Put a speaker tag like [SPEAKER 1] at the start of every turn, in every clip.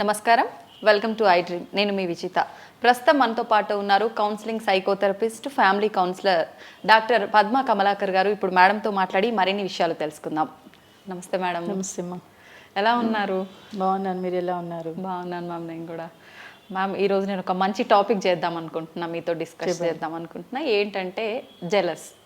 [SPEAKER 1] నమస్కారం. Welcome to I dream నేను మీ విజిత ప్రస్తుతం మనతో పాటు ఉన్నారు counselling psychotherapist family counsellor doctor Padma Kamalakar గారు. ఇప్పుడు మేడంతో మాట్లాడి మరిన్ని విషయాలు తెలుసుకుందాం. నమస్తే మేడం.
[SPEAKER 2] నమస్తే అమ్మా.
[SPEAKER 1] ఎలా ఉన్నారు?
[SPEAKER 2] బాగున్నాను. మీరు ఎలా ఉన్నారు?
[SPEAKER 1] బాగున్నాను మ్యామ్ నేను కూడా. మ్యామ్ ఈరోజు నేను ఒక మంచి టాపిక్ చేద్దాం అనుకుంటున్నా. మీతో డిస్కస్ చేద్దాం అనుకుంటున్నా. ఏంటంటే జెలస్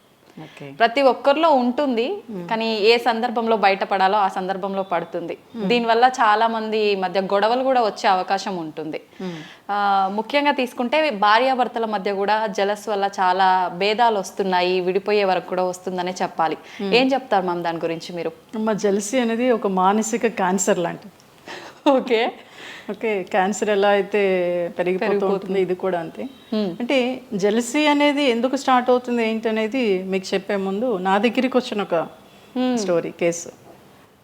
[SPEAKER 1] ప్రతి ఒక్కరిలో ఉంటుంది కానీ ఏ సందర్భంలో బయటపడాలో ఆ సందర్భంలో పడుతుంది. దీనివల్ల చాలా మంది మధ్య గొడవలు కూడా వచ్చే అవకాశం ఉంటుంది. ఆ, ముఖ్యంగా తీసుకుంటే భార్యాభర్తల మధ్య కూడా జలస్ వల్ల చాలా భేదాలు వస్తున్నాయి విడిపోయే వరకు కూడా వస్తుందనే చెప్పాలి. ఏం చెప్తారు మ్యామ్ దాని గురించి మీరు?
[SPEAKER 2] అమ్మ జెల్సీ అనేది ఒక మానసిక క్యాన్సర్ లాంటిది.
[SPEAKER 1] ఓకే.
[SPEAKER 2] ఓకే క్యాన్సర్ ఎలా అయితే పెరిగిపోతూ ఉంటుంది ఇది కూడా అంతే. అంటే జెలసీ అనేది ఎందుకు స్టార్ట్ అవుతుంది ఏంటనేది మీకు చెప్పే ముందు నా దగ్గరికి వచ్చిన ఒక స్టోరీ కేసు.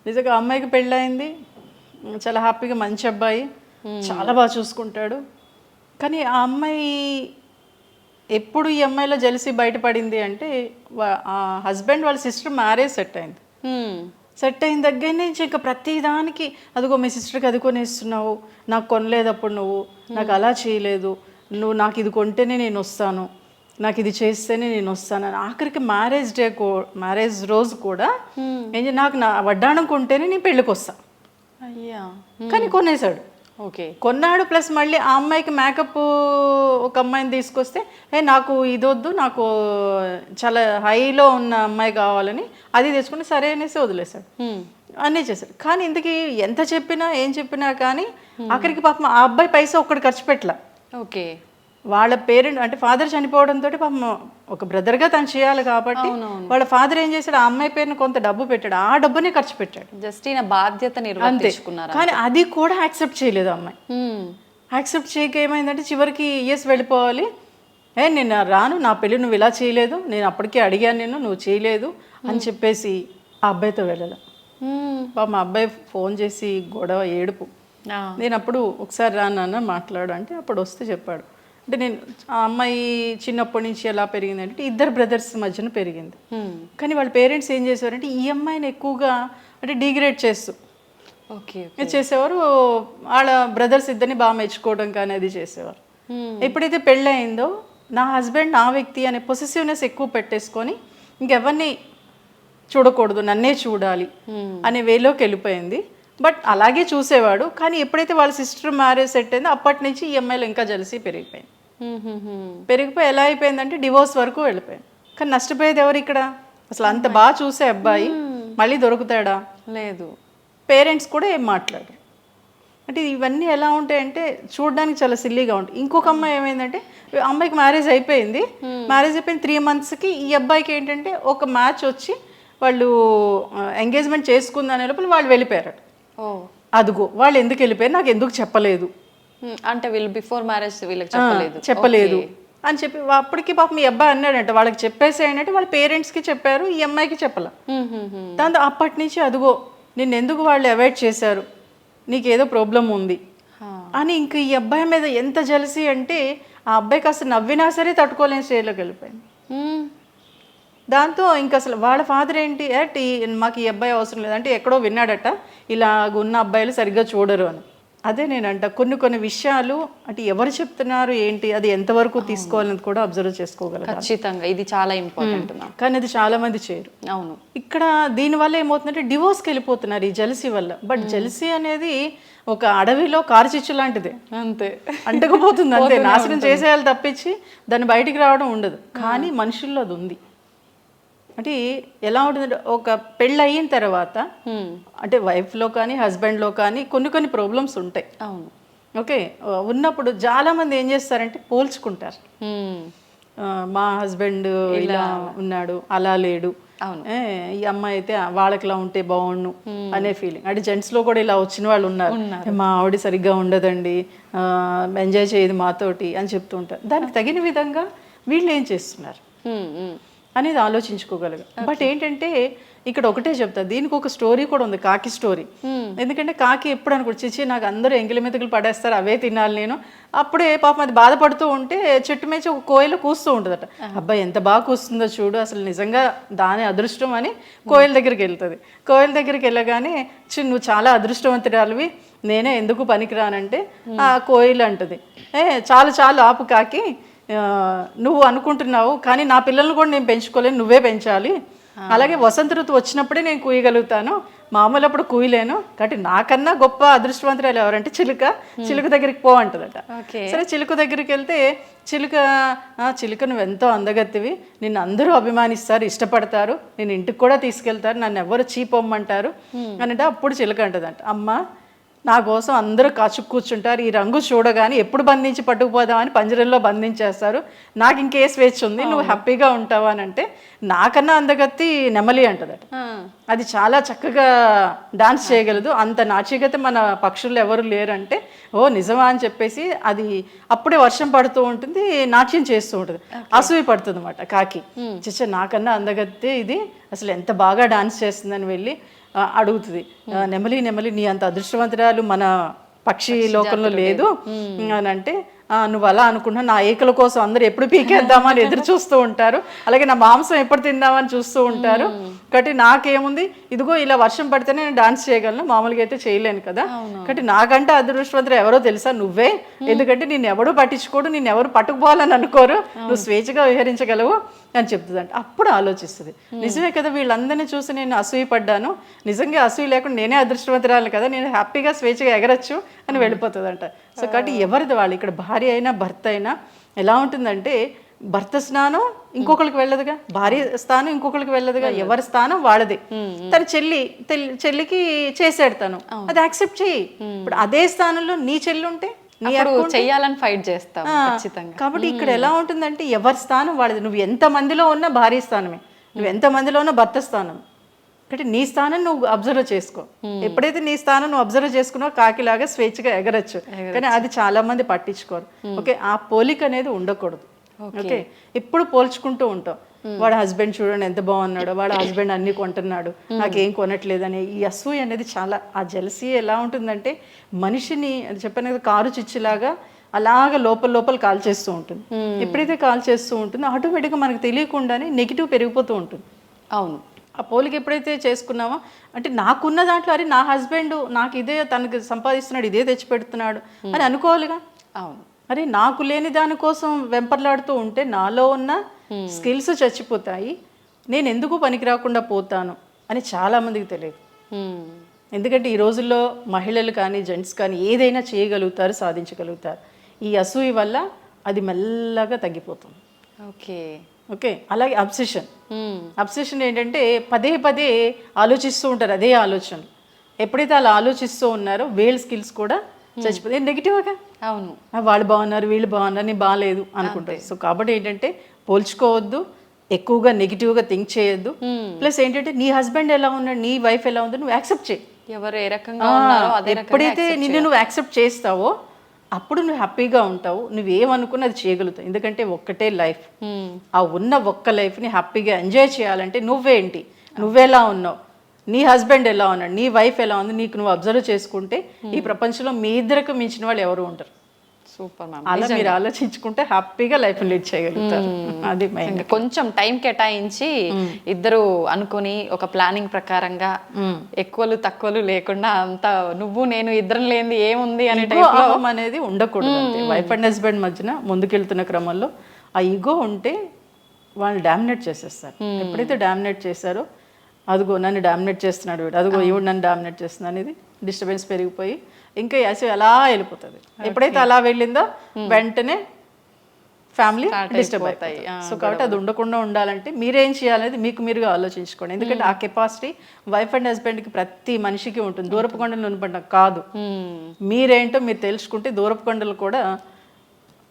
[SPEAKER 2] నిజంగా అమ్మాయికి పెళ్ళయింది. చాలా హ్యాపీగా మంచి అబ్బాయి. చాలా బాగా చూసుకుంటాడు. కానీ ఆ అమ్మాయి ఎప్పుడు ఈ అమ్మాయిలో జెలసీ బయటపడింది అంటే ఆ హస్బెండ్ వాళ్ళ సిస్టర్ మ్యారేజ్ సెట్ అయింది. సెట్ అయిన దగ్గర నుంచి ఇంకా ప్రతి దానికి అదిగో మీ సిస్టర్కి అది కొనేస్తున్నావు నాకు కొనలేదు అప్పుడు నువ్వు నాకు అలా చేయలేదు నువ్వు నాకు ఇది కొంటేనే నేను వస్తాను నాకు ఇది చేస్తేనే నేను వస్తాను అని ఆఖరికి మ్యారేజ్ డే కో మ్యారేజ్ రోజు కూడా నాకు నా వడ్డాణం కొంటేనే నేను పెళ్ళికి వస్తా
[SPEAKER 1] అయ్యా.
[SPEAKER 2] కానీ కొనేసాడు
[SPEAKER 1] ఓకే.
[SPEAKER 2] కొన్నాడు ప్లస్ మళ్ళీ ఆ అమ్మాయికి మేకప్ ఒక అమ్మాయిని తీసుకొస్తే ఏ నాకు ఇది వద్దు నాకు చాలా హైలో ఉన్న అమ్మాయి కావాలని అది తెచ్చుకుని సరే అనేసి వదిలేశాడు. అన్నీ చేశాడు. కానీ ఇంతకీ ఎంత చెప్పినా ఏం చెప్పినా కానీ ఆఖరికి పాపం ఆ అబ్బాయి పైసా ఒక్కడు ఖర్చు పెట్టలా.
[SPEAKER 1] ఓకే.
[SPEAKER 2] వాళ్ళ పేరెంట్ అంటే ఫాదర్ చనిపోవడంతో పాపం ఒక బ్రదర్గా తను చేయాలి కాబట్టి వాళ్ళ ఫాదర్ ఏం చేశాడు? ఆ అమ్మాయి పేరున కొంత డబ్బు పెట్టాడు. ఆ డబ్బునే ఖర్చు పెట్టాడు.
[SPEAKER 1] జస్ట్ ఈయన బాధ్యత నిర్వర్తించుకున్నారు
[SPEAKER 2] కానీ అది కూడా యాక్సెప్ట్ చేయలేదు అమ్మాయి. యాక్సెప్ట్ చేయక ఏమైందంటే చివరికి ఇయర్స్ వెళ్ళిపోవాలి. ఏ నేను రాను నా పెళ్ళి నువ్వు ఇలా చేయలేదు. నేను అప్పటికే అడిగాను నేను నువ్వు చేయలేదు అని చెప్పేసి ఆ అబ్బాయితో వెళ్ళాలి మా అబ్బాయి ఫోన్ చేసి గొడవ ఏడుపు. నేను అప్పుడు ఒకసారి రా నాన్న మాట్లాడు అంటే అప్పుడు వస్తే చెప్పాడు. అంటే నేను ఆ అమ్మాయి చిన్నప్పటి నుంచి ఎలా పెరిగిందంటే ఇద్దరు బ్రదర్స్ మధ్యన పెరిగింది. కానీ వాళ్ళ పేరెంట్స్ ఏం చేసేవారంటే ఈ అమ్మాయిని ఎక్కువగా అంటే డిగ్రేడ్ చేస్తూ.
[SPEAKER 1] ఓకే
[SPEAKER 2] చేసేవారు? వాళ్ళ బ్రదర్స్ ఇద్దరిని బాగా మెచ్చుకోవడం కానీ అది చేసేవారు. ఎప్పుడైతే పెళ్ళయిందో నా హస్బెండ్ నా వ్యక్తి అనే పొసెసివ్నెస్ ఎక్కువ పెట్టేసుకొని ఇంకెవరిని చూడకూడదు నన్నే చూడాలి అనే వేలోకి వెళ్ళిపోయింది. బట్ అలాగే చూసేవాడు. కానీ ఎప్పుడైతే వాళ్ళ సిస్టర్ మ్యారేజ్ సెట్ అయిందో అప్పటి నుంచి ఈ అమ్మాయిలో ఇంకా జలసి పెరిగిపోయింది. పెరిగిపోయి ఎలా అయిపోయిందంటే డివోర్స్ వరకు వెళ్ళిపోయింది కానీ నష్టపోయేది ఎవరు ఇక్కడ? అసలు అంత బాగా చూసే అబ్బాయి మళ్ళీ దొరుకుతాడా?
[SPEAKER 1] లేదు.
[SPEAKER 2] పేరెంట్స్ కూడా ఏం మాట్లాడరు. అంటే ఇవన్నీ ఎలా ఉంటాయంటే చూడడానికి చాలా సిల్లీగా ఉంటాయి. ఇంకొక అమ్మాయి ఏమైందంటే అమ్మాయికి మ్యారేజ్ అయిపోయింది. మ్యారేజ్ అయిపోయిన త్రీ మంత్స్కి ఈ అబ్బాయికి ఏంటంటే ఒక మ్యాచ్ వచ్చి వాళ్ళు ఎంగేజ్మెంట్ చేసుకుందనే లోపల వాళ్ళు వెళ్ళిపోయారు అదుగో వాళ్ళు ఎందుకు వెళ్ళిపోయారు? నాకు ఎందుకు చెప్పలేదు.
[SPEAKER 1] అంటే వీళ్ళు బిఫోర్ మ్యారేజ్ వీళ్ళకి చెప్పలేదు.
[SPEAKER 2] చెప్పలేదు. అని చెప్పి అప్పటికి పాపం ఈ అబ్బాయి అన్నాడంట వాళ్ళకి చెప్పేసేయంటే వాళ్ళ పేరెంట్స్కి చెప్పారు ఈ అమ్మాయికి చెప్పాల. దాంతో అప్పటి నుంచి అదిగో నిన్ను ఎందుకు వాళ్ళు అవాయిడ్ చేశారు? నీకేదో ప్రాబ్లం ఉంది. అని ఇంక ఈ అబ్బాయి మీద ఎంత జలసి అంటే ఆ అబ్బాయి కాస్త నవ్వినా సరే తట్టుకోలేని స్టేజ్లోకి వెళ్ళిపోయింది. దాంతో ఇంక అసలు వాళ్ళ ఫాదర్ ఏంటి "ఏట్ ఈ మాకు ఈ అబ్బాయి అవసరం లేదంటే ఎక్కడో విన్నాడట ఇలా ఉన్న అబ్బాయిలు సరిగ్గా చూడరు అని. అదే నేనంట కొన్ని కొన్ని విషయాలు అంటే ఎవరు చెప్తున్నారు ఏంటి అది ఎంతవరకు తీసుకోవాలని కూడా అబ్జర్వ్ చేసుకోగలగాలి
[SPEAKER 1] ఖచ్చితంగా ఇది చాలా ఇంపార్టెంట్
[SPEAKER 2] కానీ అది చాలా మంది చేయరు.
[SPEAKER 1] అవును.
[SPEAKER 2] ఇక్కడ దీనివల్ల ఏమవుతుందంటే డివోర్స్కి వెళ్ళిపోతున్నారు ఈ జలసీ వల్ల. బట్ జలసీ అనేది ఒక అడవిలో కారుచిచ్చు లాంటిదే.
[SPEAKER 1] అంతే.
[SPEAKER 2] అంటకపోతుంది అంతే. నాశనం చేసేయాలి తప్పించి దాన్ని బయటికి రావడం ఉండదు. కానీ మనుషుల్లో అది ఉంది. అంటే ఎలా ఉంటుందంటే ఒక పెళ్ళి అయిన తర్వాత. అంటే వైఫ్లో కానీ హస్బెండ్లో కానీ కొన్ని కొన్ని ప్రాబ్లమ్స్ ఉంటాయి.
[SPEAKER 1] అవును.
[SPEAKER 2] ఓకే. ఉన్నప్పుడు చాలామంది ఏం చేస్తారంటే పోల్చుకుంటారు. మా హస్బెండ్ ఇలా ఉన్నాడు అలా లేడు. ఈ అమ్మాయి అయితే వాళ్ళకిలా ఉంటే బాగుండు అనే ఫీలింగ్. అంటే జెంట్స్లో కూడా ఇలా వచ్చిన వాళ్ళు ఉన్నారు. మా ఆవిడ సరిగ్గా ఉండదండి ఎంజాయ్ చేయదు మాతోటి అని చెప్తూ ఉంటారు. దానికి తగిన విధంగా వీళ్ళు ఏం చేస్తున్నారు. అనేది ఆలోచించుకోగలగ. బట్ ఏంటంటే ఇక్కడ ఒకటే చెప్తా దీనికి ఒక స్టోరీ కూడా ఉంది కాకి స్టోరీ ఎందుకంటే కాకి ఎప్పుడు అనుకో చిచ్చి నాకు అందరూ ఎంగిలి మెతుకులు పడేస్తారు అవే తినాలి నేను. అప్పుడే పాపం అది బాధపడుతూ ఉంటే చెట్టు మేచి ఒక కోయిల కూస్తూ ఉంటుందట. అబ్బాయి ఎంత బాగా కూస్తుందో చూడు అసలు నిజంగా దాని అదృష్టం అని కోయిల దగ్గరికి వెళ్తుంది. కోయిల దగ్గరికి వెళ్ళగానే చి నువ్వు చాలా అదృష్టవంతురాలివి నేనే ఎందుకు పనికిరానంటే ఆ కోయిల్ అంటది ఏ చాలు చాలు ఆపు కాకి నువ్వు అనుకుంటున్నావు కానీ నా పిల్లల్ని కూడా నేను పెంచుకోలేను నువ్వే పెంచాలి. అలాగే వసంత ఋతువు వచ్చినప్పుడే నేను కూయగలుగుతాను మామూలు అప్పుడు కూయలేను కాబట్టి నాకన్నా గొప్ప అదృష్టవంతురాలు ఎవరంటే చిలుక. చిలుక దగ్గరికి పో అంటదట. సరే చిలుక దగ్గరికి వెళ్తే చిలుక "ఆ, చిలుక నువ్వు ఎంతో అందగత్తివి నిన్ను అందరూ అభిమానిస్తారు ఇష్టపడతారు నేను ఇంటికి కూడా తీసుకెళ్తారు నన్ను ఎవరు చీపొమ్మంటారు అని అంటే అప్పుడు చిలుక అంటదంట. అమ్మ నా కోసం అందరూ కాచు కూర్చుంటారు ఈ రంగు చూడగానే ఎప్పుడు బంధించి పట్టుకుపోదామని పంజరంలో బంధించేస్తారు. నాకు ఇంకే స్వేచ్ఛ ఉంది నువ్వు హ్యాపీగా ఉంటావా అని అంటే నాకన్నా అందగత్తి నెమలి అంటదట. అది చాలా చక్కగా డాన్స్ చేయగలదు. అంత నాచికత మన పక్షులు ఎవరు లేరంటే ఓ నిజమా అని చెప్పేసి అది అప్పుడే వర్షం పడుతూ ఉంటుంది నాట్యం చేస్తూ ఉంటుంది. అసూయ పడుతుంది అనమాట కాకి చిచ్చ నాకన్నా అందగత్తే ఇది. అసలు ఎంత బాగా డాన్స్ చేస్తుందని వెళ్ళి అడుగుతుంది. నెమలి నెమలి నీ అంత అదృష్టవంతురాలు మన పక్షి లోకంలో లేదు. అని అంటే "ఆ, నువ్వు అలా అనుకున్నా నా ఏకల కోసం అందరు ఎప్పుడు పీకేద్దామా అని ఎదురు చూస్తూ ఉంటారు. అలాగే నా మాంసం ఎప్పుడు తిందామని చూస్తూ ఉంటారు. కాబట్టి నాకేముంది? ఇదిగో ఇలా వర్షం పడితేనే నేను డాన్స్ చేయగలను మామూలుగా అయితే చేయలేను కదా. కాబట్టి నాకంటే అదృష్టవంతులు ఎవరో తెలుసా? నువ్వే. ఎందుకంటే నేను ఎవడు పట్టించుకోడు నేను ఎవరు పట్టుకుపోవాలని అనుకోరు. నువ్వు స్వేచ్ఛగా విహరించగలవు అని చెప్తుందంట. అప్పుడు ఆలోచిస్తుంది. నిజమే కదా వీళ్ళందరినీ చూసి నేను అసూయ పడ్డాను. నిజంగా అసూయ లేకుండా నేనే అదృష్టవంతురాలు కదా నేను హ్యాపీగా స్వేచ్ఛగా ఎగరచ్చు అని వెళ్ళిపోతుందంట. సో కాబట్టి ఎవరిది వాళ్ళు? ఇక్కడ భార్య అయినా భర్త అయినా ఎలా ఉంటుందంటే భర్త స్నానం ఇంకొకరికి వెళ్ళదుగా భార్య స్థానం ఇంకొకరికి వెళ్ళదుగా ఎవరి స్థానం వాళ్ళది. తన చెల్లి చెల్లికి చేసాడు తను. అది యాక్సెప్ట్ చెయ్యి. ఇప్పుడు అదే స్థానంలో నీ చెల్లి ఉంటే నీ
[SPEAKER 1] అప్పుడు చెయ్యాలని ఫైట్ చేస్తాం
[SPEAKER 2] కాబట్టి ఇక్కడ ఎలా ఉంటుందంటే ఎవరి స్థానం వాళ్ళది. నువ్వు ఎంత మందిలో ఉన్నా భార్య స్థానమే. నువ్వు ఎంత మందిలో ఉన్నా భర్త స్థానం. కాబట్టి నీ స్థానం నువ్వు అబ్జర్వ్ చేసుకో. ఎప్పుడైతే నీ స్థానం నువ్వు అబ్జర్వ్ చేసుకున్నావు కాకిలాగా స్వేచ్ఛగా ఎగరచ్చు. కానీ అది చాలా మంది పట్టించుకోరు. ఓకే ఆ పోలిక అనేది ఉండకూడదు. ఓకే. ఎప్పుడు పోల్చుకుంటూ ఉంటాం. వాడు హస్బెండ్ చూడండి ఎంత బాగున్నాడో వాడు హస్బెండ్ అన్ని కొంటున్నాడు నాకేం కొనట్లేదని ఈ అసూయ అనేది చాలా ఆ జలసీ ఎలా ఉంటుందంటే మనిషిని చెప్పాను కదా కారు చిచ్చులాగా అలాగ లోపల లోపల కాల్ చేస్తూ ఉంటుంది. ఎప్పుడైతే కాల్ చేస్తూ ఉంటుందో ఆటోమేటిక్గా మనకు తెలియకుండానే నెగిటివ్ పెరిగిపోతూ ఉంటుంది.
[SPEAKER 1] అవును.
[SPEAKER 2] ఆ పోలిక ఎప్పుడైతే చేసుకున్నామో అంటే నాకున్న దాంట్లో అరే నా హస్బెండ్ నాకు ఇదే తనకి సంపాదిస్తున్నాడు ఇదే తెచ్చి పెడుతున్నాడు అని అనుకోవాలిగా?
[SPEAKER 1] అవును.
[SPEAKER 2] అరే నాకు లేని దానికోసం వెంపర్లాడుతూ ఉంటే నాలో ఉన్న స్కిల్స్ చచ్చిపోతాయి నేను ఎందుకు పనికి రాకుండా పోతాను అని చాలా మందికి తెలియదు.
[SPEAKER 1] ఉమ్.
[SPEAKER 2] ఎందుకంటే ఈ రోజుల్లో మహిళలు కానీ జెంట్స్ కానీ ఏదైనా చేయగలుగుతారు సాధించగలుగుతారు. ఈ అసూయ వల్ల అది మెల్లగా తగ్గిపోతుంది.
[SPEAKER 1] ఓకే.
[SPEAKER 2] ఓకే అలాగే అబ్సెషన్. అబ్సెషన్ ఏంటంటే పదే పదే ఆలోచిస్తూ ఉంటారు అదే ఆలోచన ఎప్పుడైతే అలా ఆలోచిస్తూ ఉన్నారో వీళ్ళ స్కిల్స్ కూడా చచ్చిపోతాయి. నెగిటివ్గా
[SPEAKER 1] అవును.
[SPEAKER 2] వాళ్ళు బాగున్నారు వీళ్ళు బాగున్నారు నేను బాగాలేదు అనుకుంటారు. సో కాబట్టి ఏంటంటే పోల్చుకోవద్దు ఎక్కువగా నెగిటివ్గా థింక్ చేయొద్దు. ప్లస్ ఏంటంటే నీ హస్బెండ్ ఎలా ఉన్నాడు నీ వైఫ్ ఎలా ఉందో నువ్వు యాక్సెప్ట్ చేయి.
[SPEAKER 1] ఎవరు ఏ రకంగా ఉన్నారో అదే రకంగా
[SPEAKER 2] ఎప్పుడైతే నిన్ను నువ్వు యాక్సెప్ట్ చేస్తావో అప్పుడు నువ్వు హ్యాపీగా ఉంటావు నువ్వేమనుకున్నా అది చేయగలుగుతావు. ఎందుకంటే ఒక్కటే లైఫ్. ఆ ఉన్న ఒక్క లైఫ్ని హ్యాపీగా ఎంజాయ్ చేయాలంటే నువ్వేంటి? నువ్వెలా ఉన్నావు? నీ హస్బెండ్ ఎలా ఉన్నాడు? నీ వైఫ్ ఎలా ఉంది? నీకు నువ్వు అబ్జర్వ్ చేసుకుంటే ఈ ప్రపంచంలో మీ ఇద్దరికి మించిన వాళ్ళు ఎవరు ఉంటారు?
[SPEAKER 1] సూపర్ మ్యామ్
[SPEAKER 2] అలా మీరు ఆలోచించుకుంటే హ్యాపీగా లైఫ్ లీడ్ చేయగలుగుతారు. అది
[SPEAKER 1] కొంచెం టైం కేటాయించి ఇద్దరు అనుకొని ఒక ప్లానింగ్ ప్రకారంగా ఎక్కువలు తక్కువలు లేకుండా అంత నువ్వు నేను ఇద్దరం లేనిది ఏముంది అనే
[SPEAKER 2] అహం అనేది ఉండకూడదు వైఫ్ అండ్ హస్బెండ్ మధ్యన ముందుకెళ్తున్న క్రమంలో ఆ ఈగో ఉంటే వాళ్ళు డామినేట్ చేసేస్తారు. ఎప్పుడైతే డామినేట్ చేశారో అదిగో నన్ను డామినేట్ చేస్తున్నాడు వీడు అదిగో ఈవిడ నన్ను డామినేట్ చేస్తుంది అనేది డిస్టర్బెన్స్ పెరిగిపోయి ఇంకా యాసి అలా వెళ్ళిపోతుంది. ఎప్పుడైతే అలా వెళ్ళిందో వెంటనే ఫ్యామిలీ డిస్టర్బ్ అవుతాయి సో కాబట్టి అది ఉండకుండా ఉండాలంటే మీరేం చేయాలనేది మీకు మీరుగా ఆలోచించుకోండి. ఎందుకంటే ఆ కెపాసిటీ వైఫ్ అండ్ హస్బెండ్కి ప్రతి మనిషికి ఉంటుంది. దూరపు కొండలు నిలబడ్డ కాదు. మీరేంటో మీరు తెలుసుకుంటే దూరపు కొండలు కూడా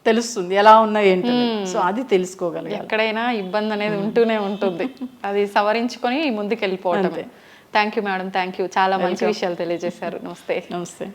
[SPEAKER 2] తెలుస్తుంది. ఎలా ఉన్నాయి ఏంటి సో అది తెలుసుకోగలగాలి.
[SPEAKER 1] ఎక్కడైనా ఇబ్బంది అనేది ఉంటూనే ఉంటుంది. అది సవరించుకొని ముందుకు వెళ్ళిపోవటమే thank you madam thank you చాలా మంచి విషయాలు తెలియజేశారు. నమస్తే.
[SPEAKER 2] నమస్తే.